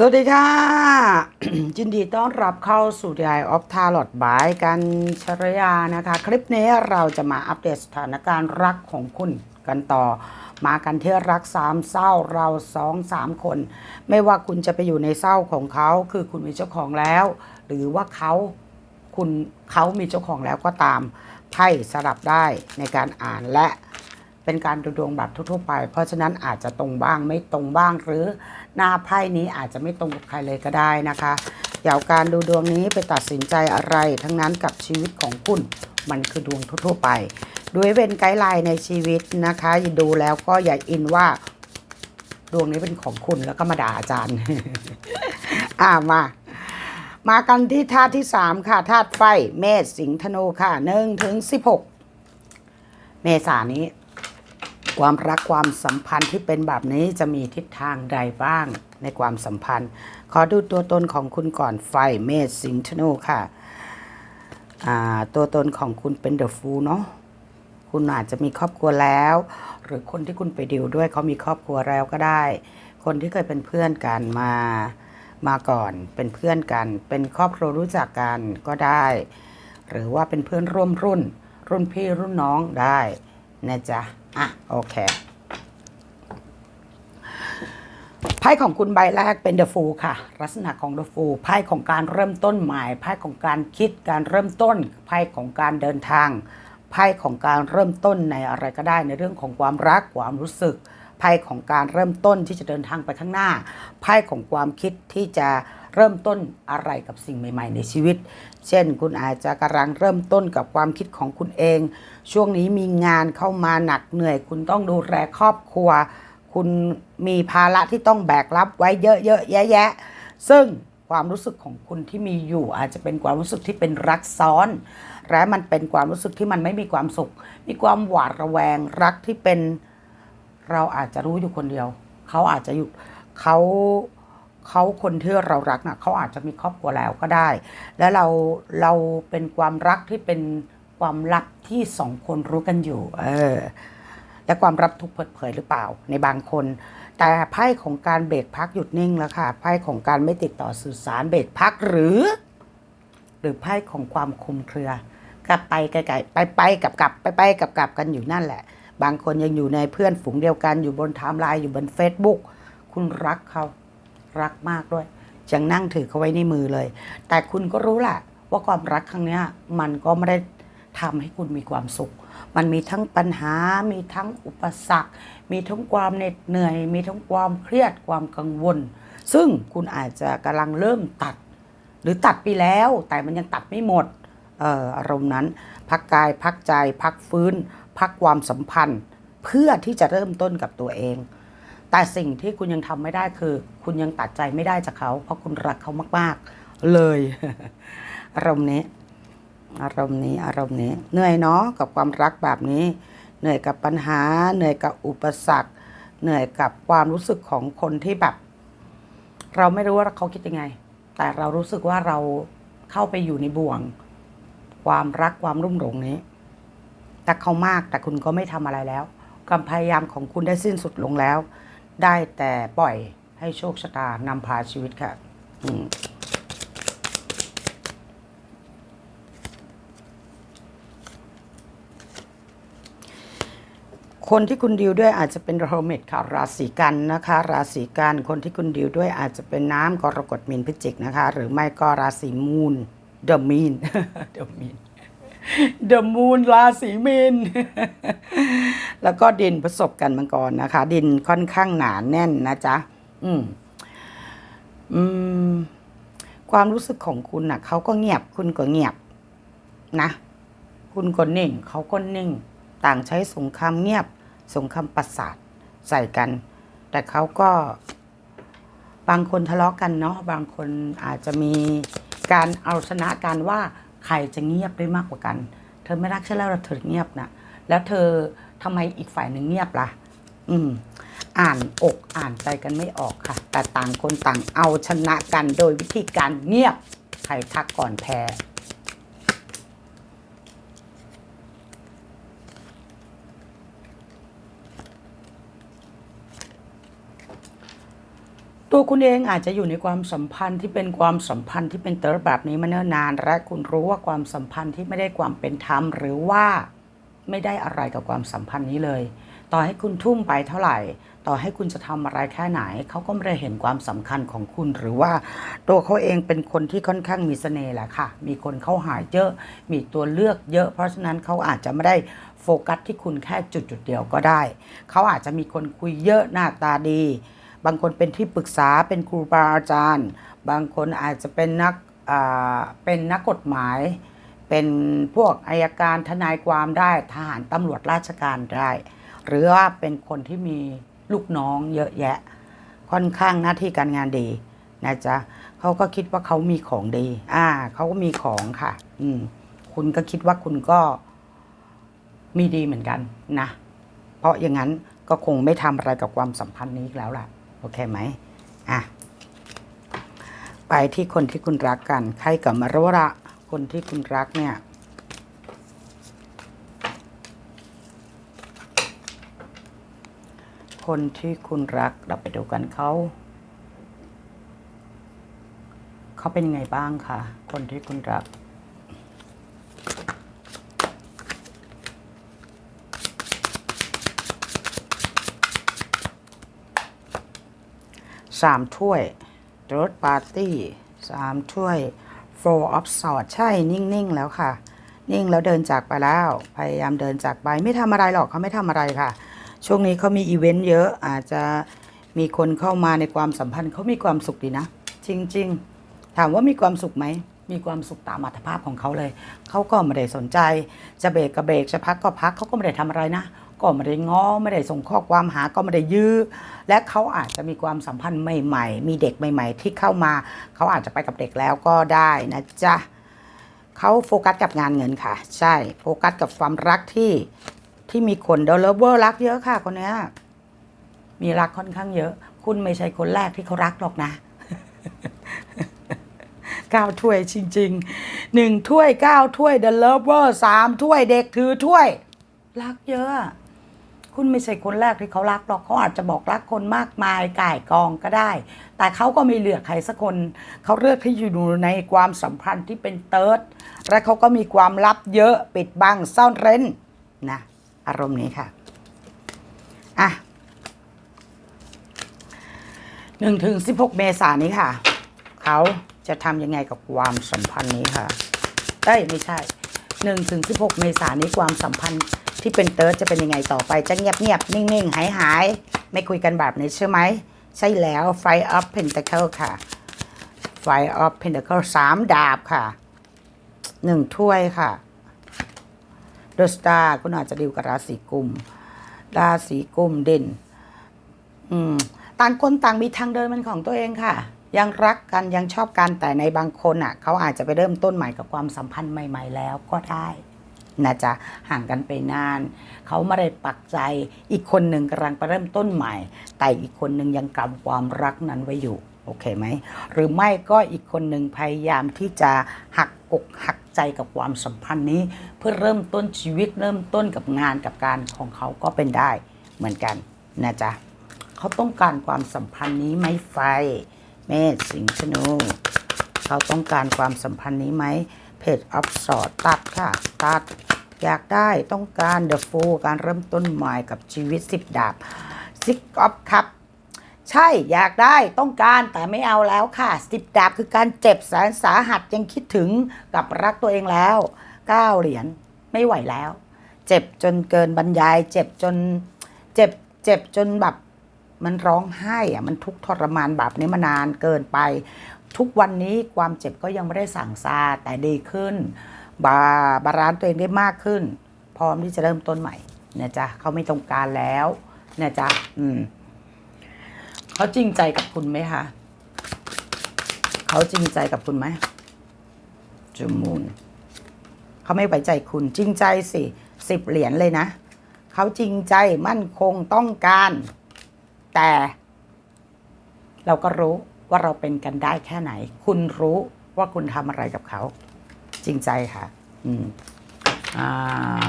สวัสดีค่ะยินดีต้อนรับเข้าสู่ d อ of Tarot บายกันชรยานะคะ คลิปนี้เราจะมาอัปเดตสถานการณ์รักของคุณกันต่อ มากันที่รักสามเศร้าเราสองสามคน ไม่ว่าคุณจะไปอยู่ในเศร้าของเขาคือคุณมีเจ้าของแล้ว หรือว่าเขาคุณเขามีเจ้าของแล้วก็ตามไพ่สลับได้ในการอ่านและ เป็นการดูดวงแบบทั่วๆไป เพราะฉะนั้นอาจจะตรงบ้างไม่ตรงบ้าง หรือหน้าไพ่นี้อาจจะไม่ตรงกับใครเลยก็ได้นะคะอย่าเอาการดูดวงนี้ไปตัดสินใจอะไร ทั้งนั้นกับชีวิตของคุณมันคือดวงทั่วๆไป ด้วยเป็นไกด์ไลน์ในชีวิตนะคะอย่าดูแล้วก็อย่าอินว่าดวงนี้เป็นของคุณแล้วก็มาด่าอาจารย์ อ่ามามากันที่ธาตุที่3ค่ะธาตุไฟ เมษสิงห์ธนูค่ะ1ถึง16เมษานี้ ความรักความสัมพันธ์ที่เป็นแบบนี้จะมีทิศทางใดบ้างในความสัมพันธ์ ขอดูตัวตนของคุณก่อนไฟเมษสิงห์ธนูค่ะตัวตนของคุณเป็นเดอะฟูเนาะคุณอาจจะมีครอบครัวแล้ว หรือคนที่คุณไปดิวด้วยเขามีครอบครัวแล้วก็ได้ คนที่เคยเป็นเพื่อนกันมามาก่อน เป็นเพื่อนกัน เป็นครอบครัวรู้จักกันก็ได้ หรือว่าเป็นเพื่อนร่วมรุ่น รุ่นพี่รุ่นน้องได้นะจ๊ะ อะโอเคไพ่ของคุณใบแรกเป็นเดอะฟูค่ะ ลักษณะของเดอะฟูไพ่ของการเริ่มต้นใหม่ไพ่ของการคิดการเริ่มต้นไพ่ของการเดินทางไพ่ของการเริ่มต้นในอะไรก็ได้ในเรื่องของความรักความรู้สึกไพ่ของการเริ่มต้นที่จะเดินทางไปข้างหน้าไพ่ของความคิดที่จะ เริ่มต้นอะไรกับสิ่งใหม่ ๆ ในชีวิต เช่น คุณอาจจะกำลังเริ่มต้นกับความคิดของคุณเอง ช่วงนี้มีงานเข้ามาหนักเหนื่อย คุณต้องดูแลครอบครัว คุณมีภาระที่ต้องแบกรับไว้เยอะๆแยะๆซึ่งความรู้สึกของคุณที่มีอยู่อาจจะเป็นความรู้สึกที่เป็นรักซ้อน และมันเป็นความรู้สึกที่มันไม่มีความสุข มีความหวาดระแวงรักที่เป็นเราอาจจะรู้อยู่คนเดียว เขาอาจจะอยู่เขา เขาคนที่เรารักนะเขาอาจจะมีครอบครัวแล้วก็ได้ แล้วเราเราเป็นความรักที่เป็นความลับที่สองคนรู้กันอยู่ เออและความรับทุกเปิดเผยหรือเปล่าในบางคน แต่ไพ่ของการเบรกพักหยุดนิ่งแล้วค่ะไพ่ของการไม่ติดต่อสื่อสารเบรกพักหรือ หรือไพ่ของความคุมเครือกลับไปไกลๆไปไปกับกลับไปไปกับกลับกันอยู่นั่นแหละ บางคนยังอยู่ในเพื่อนฝูงเดียวกันอยู่บนไทม์ไลน์อยู่บน Facebook คุณรักเขา รักมากด้วยยังนั่งถือเขาไว้ในมือเลย แต่คุณก็รู้แหละว่าความรักครั้งนี้มันก็ไม่ได้ทำให้คุณมีความสุข มันมีทั้งปัญหา มีทั้งอุปสรรค มีทั้งความเหน็ดเหนื่อย มีทั้งความเครียด ความกังวล ซึ่งคุณอาจจะกำลังเริ่มตัด หรือตัดไปแล้ว แต่มันยังตัดไม่หมดอออารมณ์นั้น พักกาย พักใจ พักฟื้น พักความสัมพันธ์ เพื่อที่จะเริ่มต้นกับตัวเอง แต่สิ่งที่คุณยังทำไม่ได้คือ คุณยังตัดใจไม่ได้จากเขา เพราะคุณรักเขามาก ๆ เลย อารมณ์นี้ อารมณ์นี้ อารมณ์นี้ เหนื่อยเนาะกับความรักแบบนี้ เหนื่อยกับปัญหา เหนื่อยกับอุปสรรค เหนื่อยกับความรู้สึกของคนที่แบบ เราไม่รู้ว่าเขาคิดยังไง แต่เรารู้สึกว่าเราเข้าไปอยู่ในบ่วง ความรักความรุ่มหลงนี้ แต่เขามากแต่คุณก็ไม่ทำอะไรแล้วความพยายามของคุณได้สิ้นสุดลงแล้ว ได้แต่ปล่อยให้โชคชะตานำพาชีวิตค่ะคนที่คุณดิวด้วยอาจจะเป็นโรเมตค่ะราศีกันนะคะ ราศีกันคนที่คุณดิวด้วยอาจจะเป็นน้ำกรกฎมีนพิจิกนะคะ หรือไม่ก็ราศีมูนเดอะมีนเดอะมีน เดอะมูนราศีมีนแล้วก็ดินประสบกันมังกรนะคะ ดินค่อนข้างหนาแน่นนะจ๊ะ อืม อืม ความรู้สึกของคุณน่ะเขาก็เงียบ คุณก็เงียบ นะ คุณก็นิ่ง เขาก็นิ่ง ต่างใช้สงครามเงียบ สงครามประสาทใส่กัน แต่เขาก็บางคนทะเลาะกันเนาะบางคนอาจจะมีการเอาชนะกันว่า ใครจะเงียบได้มากกว่ากัน เธอไม่รักฉันแล้วเธอเงียบนะแล้วเธอทำไมอีกฝ่ายหนึ่งเงียบล่ะ อืม อ่านอกอ่านใจกันไม่ออกค่ะ แต่ต่างคนต่างเอาชนะกันโดยวิธีการเงียบ ใครทักก่อนแพ้ ตัวคุณเองอาจจะอยู่ในความสัมพันธ์ที่เป็นความสัมพันธ์ที่เป็นเติร์แบบนี้มาเนิ่นนาน และคุณรู้ว่าความสัมพันธ์ที่ไม่ได้ความเป็นธรรม หรือว่าไม่ได้อะไรกับความสัมพันธ์นี้เลย ต่อให้คุณทุ่มไปเท่าไหร่ ต่อให้คุณจะทำอะไรแค่ไหน เขาก็ไม่ได้เห็นความสำคัญของคุณ หรือว่าตัวเขาเองเป็นคนที่ค่อนข้างมีเสน่ห์แหละค่ะ มีคนเข้าหาเยอะ มีตัวเลือกเยอะ เพราะฉะนั้นเขาอาจจะไม่ได้โฟกัสที่คุณแค่จุดจุดเดียวก็ได้ เขาอาจจะมีคนคุยเยอะหน้าตาดี บางคนเป็นที่ปรึกษาเป็นครูบาอาจารย์ บางคนอาจจะเป็นนักเป็นนักกฎหมาย เป็นพวกอายการทนายความได้ทหารตำรวจราชการได้ หรือว่าเป็นคนที่มีลูกน้องเยอะแยะ ค่อนข้างหน้าที่การงานดีนะจ๊ะเขาก็คิดว่าเขามีของดี อ่าเขาก็มีของค่ะ อืม คุณก็คิดว่าคุณก็มีดีเหมือนกันนะ เพราะอย่างนั้นก็คงไม่ทำอะไรกับความสัมพันธ์นี้แล้วล่ะ โอเคไหมอะไปที่คนที่คุณรักกัน ใครกับมารวระคนที่คุณรักเนี่ย คนที่คุณรักเราไปดูกันเขา เขาเป็นยังไงบ้างคะคนที่คุณรัก สามถ้วยรถปาร์ตี้สามถ้วย four of swords ใช่นิ่ง ๆ แล้วค่ะ นิ่งแล้วเดินจากไปแล้ว พยายามเดินจากไปไม่ทำอะไรหรอกเขาไม่ทำอะไรค่ะ ช่วงนี้เขามีอีเวนต์เยอะอาจจะมีคนเข้ามาในความสัมพันธ์เขามีความสุขดีนะ จริง ๆ ถามว่ามีความสุขไหม มีความสุขตามอัตภาพของเขาเลย เขาก็ไม่ได้สนใจ จะเบรกก็เบรกจะพักก็พักเขาก็ไม่ได้ทำอะไรนะ ก็ไม่ได้ง้อไม่ได้ส่งข้อความหาก็ไม่ได้ยื้อ และเขาอาจจะมีความสัมพันธ์ใหม่ ๆ มีเด็กใหม่ ๆ ที่เข้ามา เขาอาจจะไปกับเด็กแล้วก็ได้นะจ๊ะเขาโฟกัสกับงานเงินค่ะ ใช่โฟกัสกับความรักที่ที่มีคนเดลเวอร์รักเยอะค่ะคนนี้มีรักค่อนข้างเยอะ คุณไม่ใช่คนแรกที่เขารักหรอกนะเก้าถ้วยจริงๆหนึ่งถ้วยเก้าถ้วย The Lover สามถ้วยเด็กถือถ้วย รักเยอะ คุณไม่ใช่คนแรกที่เขารักหรอกเขาอาจจะบอกรักคนมากมายก่ายกองก็ได้ แต่เขาก็ไม่เลือกใครสักคนเขาเลือกที่อยู่ในความสัมพันธ์ที่เป็นเติร์ดและเขาก็มีความลับเยอะปิดบังซ่อนเร้นนะอารมณ์นี้ค่ะอะหนึ่งถึงสิบหกเมษายนนี้ค่ะ เขาจะทำยังไงกับความสัมพันธ์นี้ค่ะเอ้ยไม่ใช่หนึ่งถึงสิบหกเมษายนนี้ความสัมพันธ์ ที่เป็นเติร์ดจะเป็นยังไงต่อไปจะเงียบเงียบๆนิ่งๆ หายหายๆไม่คุยกันแบบนี้ใช่ไหม ใช่แล้ว Five of Pentacle ค่ะ Five of Pentacle สามดาบค่ะหนึ่งถ้วยค่ะ The Star คุณอาจจะดีลกับราศีกุม ราศีกุมเด่น อืม ต่างคนต่างมีทางเดินเป็นของตัวเองค่ะ ยังรักกันยังชอบกันแต่ในบางคนอะ เขาอาจจะไปเริ่มต้นใหม่กับความสัมพันธ์ใหม่ ๆ แล้วก็ได้ นะจ๊ะห่างกันไปนาน เขาไม่ได้ปักใจ อีกคนหนึ่งกำลังไปเริ่มต้นใหม่ แต่อีกคนหนึ่งยังกำความรักนั้นไว้อยู่โอเคไหมหรือไม่ก็อีกคนหนึ่งพยายามที่จะหักอกหักใจกับความสัมพันธ์นี้ เพื่อเริ่มต้นชีวิตเริ่มต้นกับงานกับการของเขาก็เป็นได้เหมือนกันนะจ๊ะเขาต้องการความสัมพันธ์นี้ไหมไฟ เมษสิงห์ธนูเขาต้องการความสัมพันธ์นี้ไหมเพจอัพสอดตัดค่ะ ตัด อยากได้ต้องการเดอะฟูการเริ่มต้นใหม่กับชีวิตสิบดาบซิกออฟครับ ใช่อยากได้ต้องการแต่ไม่เอาแล้วค่ะสิบดาบคือการเจ็บแสนสาหัสยังคิดถึงกับรักตัวเองแล้วเก้าเหรียญไม่ไหวแล้ว เจ็บจนเกินบรรยาย เจ็บจนเจ็บเจ็บจนแบบมันร้องไห้อะมันทุกทรมานแบบนี้มานานเกินไป ทุกวันนี้ความเจ็บก็ยังไม่ได้สั่งซาแต่ดีขึ้น บาบาลานซ์ตัวเองได้มากขึ้น พร้อมที่จะเริ่มต้นใหม่นะจ๊ะเขาไม่ต้องการแล้วนะจ๊ะอืมเขาจริงใจกับคุณไหมคะเขาจริงใจกับคุณไหมจูมูนเขาไม่ไว้ใจคุณ จริงใจสิสิบเหรียญเลยนะเขาจริงใจมั่นคงต้องการ แต่ เราก็รู้ว่าเราเป็นกันได้แค่ไหน คุณรู้ว่าคุณทำอะไรกับเขา จริงใจค่ะ อืมอ่า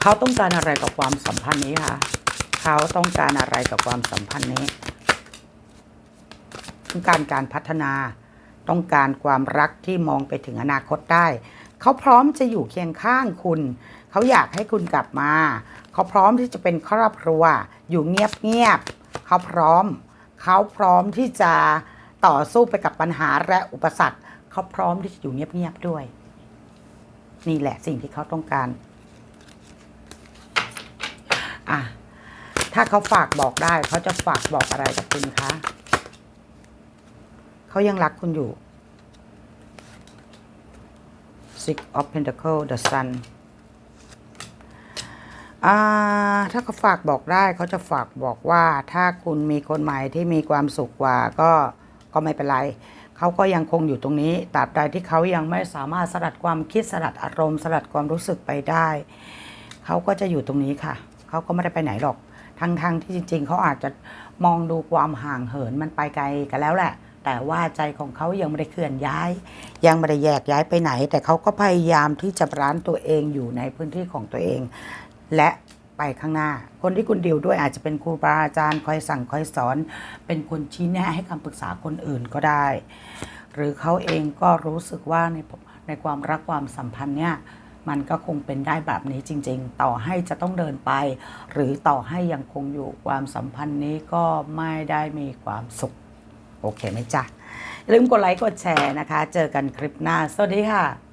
เขาต้องการอะไรกับความสัมพันธ์นี้คะเขาต้องการอะไรกับความสัมพันธ์นี้ต้องการการพัฒนา ต้องการความรักที่มองไปถึงอนาคตได้ เขาพร้อมจะอยู่เคียงข้างคุณ เขาอยากให้คุณกลับมา เขาพร้อมที่จะเป็นครอบครัว อยู่เงียบๆเขาพร้อม เขาพร้อมที่จะต่อสู้ไปกับปัญหาและอุปสรรค เขาพร้อมที่จะอยู่เงียบๆด้วย นี่แหละสิ่งที่เขาต้องการอะถ้าเขาฝากบอกได้ เขาจะฝากบอกอะไรกับคุณคะเขายังรักคุณอยู่ Six of Pentacle The Sun อ่าถ้าเขาฝากบอกได้เขาจะฝากบอกว่าถ้าคุณมีคนใหม่ที่มีความสุขกว่าก็ก็ไม่เป็นไร เขาก็ยังคงอยู่ตรงนี้ตราบใดที่เขายังไม่สามารถสลัดความคิดสลัดอารมณ์ สลัดความรู้สึกไปได้ เขาก็จะอยู่ตรงนี้ค่ะ เขาก็ไม่ได้ไปไหนหรอกทั้งๆทที่จริง ๆ เขาอาจจะมองดูความห่างเหินมันไปไกลกันแล้วแหละ แต่ว่าใจของเขายังไม่ได้เคลื่อนย้าย ยังไม่ได้แยกย้ายไปไหน แต่เขาก็พยายามที่จะร้านตัวเองอยู่ในพื้นที่ของตัวเอง และ ไปข้างหน้า คนที่คุณดิวด้วยอาจจะเป็นครูบาอาจารย์คอยสั่งคอยสอน เป็นคนชี้แนะให้คำปรึกษาคนอื่นก็ได้ หรือเขาเองก็รู้สึกว่าในในความรักความสัมพันธ์เนี่ยมันก็คงเป็นได้แบบนี้จริง ๆ ต่อให้จะต้องเดินไป หรือต่อให้ยังคงอยู่ความสัมพันธ์นี้ก็ไม่ได้มีความสุข โอเคไหมจ๊ะอย่าลืมกดไลค์กดแชร์นะคะ เจอกันคลิปหน้า สวัสดีค่ะ